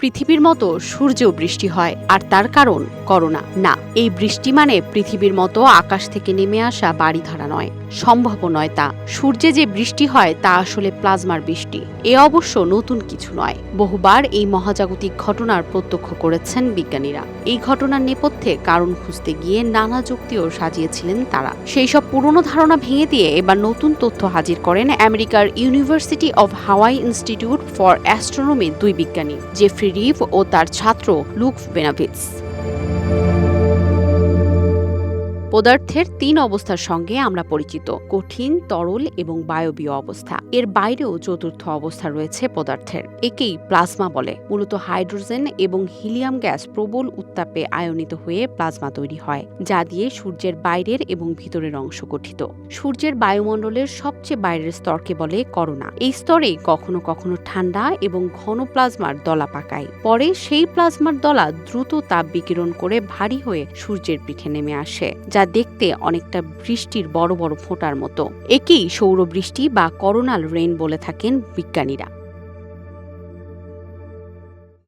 পৃথিবীর মতো সূর্যেও বৃষ্টি হয়, আর তার কারণ করোনা। না, এই বৃষ্টি মানে পৃথিবীর মতো আকাশ থেকে নেমে আসা বাড়ি ধরা নয়। সম্ভব নয় তা। সূর্যে যে বৃষ্টি হয়, তা আসলে প্লাজমার বৃষ্টি। এ অবশ্য নতুন কিছু নয়। বহুবার এই মহাজাগতিক ঘটনার প্রত্যক্ষ করেছেন বিজ্ঞানীরা। এই ঘটনার নেপথ্যে কারণ খুঁজতে গিয়ে নানা যুক্তিও সাজিয়েছিলেন তারা। সেই সব পুরনো ধারণা ভেঙে দিয়ে এবার নতুন তথ্য হাজির করেন আমেরিকার university of Hawaii institute for অ্যাস্ট্রোনমির দুই বিজ্ঞানী, জেফ্রি রিভ ও তার ছাত্র লুক বেনাভিটস পদার্থের তিন অবস্থার সঙ্গে আমরা পরিচিত, কঠিন, তরল এবং বায়বীয় অবস্থা। এর বাইরেও চতুর্থ অবস্থা রয়েছে পদার্থের। একেই প্লাজমা বলে। মূলত হাইড্রোজেন এবং হিলিয়াম গ্যাস প্রবল উত্তাপে আয়নিত হয়ে প্লাজমা তৈরি হয়, যা দিয়ে সূর্যের বাইরের এবং ভিতরের অংশ গঠিত। সূর্যের বায়ুমণ্ডলের সবচেয়ে বাইরের স্তরকে বলে করোনা। এই স্তরে কখনো কখনো ঠান্ডা এবং ঘন প্লাজমার দলা পাকায়। পরে সেই প্লাজমার দলা দ্রুত তাপ বিকিরণ করে ভারী হয়ে সূর্যের পিঠে নেমে আসে, যা দেখতে অনেকটা বৃষ্টির বড় বড় ফোঁটার মতো। একেই সৌরবৃষ্টি বা করোনাল রেইন বলে থাকেন বিজ্ঞানীরা।